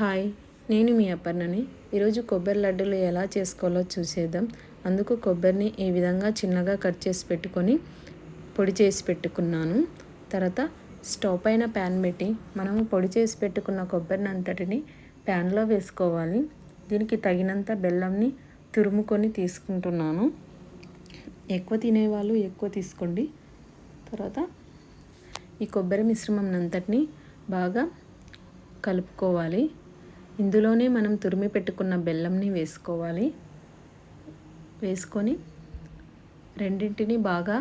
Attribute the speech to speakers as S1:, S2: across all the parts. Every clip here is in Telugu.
S1: హాయ్ నేను మీ అపర్ణని. ఈరోజు కొబ్బరి లడ్డూలు ఎలా చేసుకోవాలో చూసేద్దాం. అందుకు కొబ్బరిని ఈ విధంగా చిన్నగా కట్ చేసి పెట్టుకొని పొడి చేసి పెట్టుకున్నాను. తర్వాత స్టవ్ పైన ప్యాన్ పెట్టి మనము పొడి చేసి పెట్టుకున్న కొబ్బరిని అంతటిని ప్యాన్లో వేసుకోవాలి. దీనికి తగినంత బెల్లంని తురుముకొని తీసుకుంటున్నాను. ఎక్కువ తినేవాళ్ళు ఎక్కువ తీసుకోండి. తర్వాత ఈ కొబ్బరి మిశ్రమం అంతటిని బాగా కలుపుకోవాలి. ఇందులోనే మనం తురిమి పెట్టుకున్న బెల్లంని వేసుకోవాలి. వేసుకొని రెండింటిని బాగా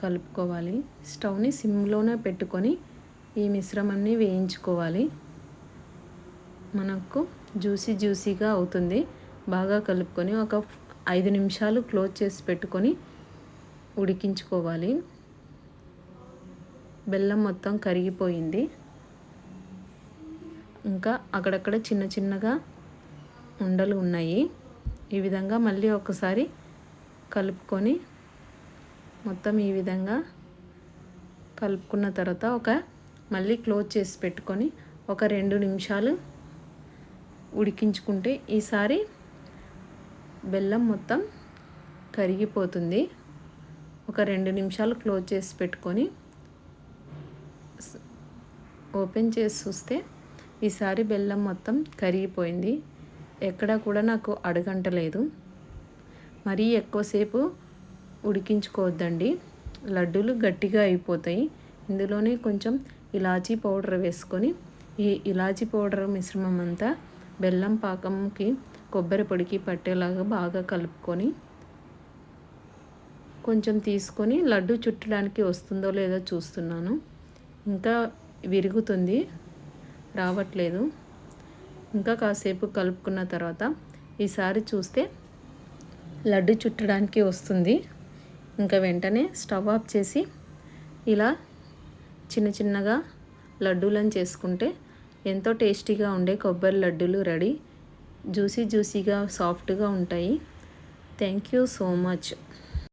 S1: కలుపుకోవాలి. స్టవ్ని సిమ్లోనే పెట్టుకొని ఈ మిశ్రమాన్ని వేయించుకోవాలి. మనకు జ్యూసీ జ్యూసీగా అవుతుంది. బాగా కలుపుకొని ఒక ఐదు నిమిషాలు క్లోజ్ చేసి పెట్టుకొని ఉడికించుకోవాలి. బెల్లం మొత్తం కరిగిపోయింది. ఇంకా అక్కడక్కడ చిన్న చిన్నగా ఉండలు ఉన్నాయి. ఈ విధంగా మళ్ళీ ఒకసారి కలుపుకొని మొత్తం ఈ విధంగా కలుపుకున్న తర్వాత ఒక మళ్ళీ క్లోజ్ చేసి పెట్టుకొని ఒక రెండు నిమిషాలు ఉడికించుకుంటే ఈసారి బెల్లం మొత్తం కరిగిపోతుంది. ఒక రెండు నిమిషాలు క్లోజ్ చేసి పెట్టుకొని ఓపెన్ చేసి చూస్తే ఈసారి బెల్లం మొత్తం కరిగిపోయింది. ఎక్కడా కూడా నాకు అడగంటలేదు. మరీ ఎక్కువసేపు ఉడికించుకోవద్దండి. లడ్డూలు గట్టిగా అయిపోతాయి. ఇందులోనే కొంచెం ఇలాచీ పౌడర్ వేసుకొని ఈ ఇలాచీ పౌడర్ మిశ్రమం అంతా బెల్లం పాకంకి కొబ్బరి పొడికి పట్టేలాగా బాగా కలుపుకొని కొంచెం తీసుకొని లడ్డు చుట్టడానికి వస్తుందో లేదో చూస్తున్నాను. ఇంకా విరుగుతుంది. రావట్లేదు. ఇంకా కాసేపు కలుపుకున్న తర్వాత ఈసారి చూస్తే లడ్డు చుట్టడానికి వస్తుంది. ఇంకా వెంటనే స్టవ్ ఆఫ్ చేసి ఇలా చిన్న చిన్నగా లడ్డూలను చేసుకుంటే ఎంతో టేస్టీగా ఉండే కొబ్బరి లడ్డూలు రెడీ. జ్యూసీ జ్యూసీగా సాఫ్ట్గా ఉంటాయి. Thank you so much.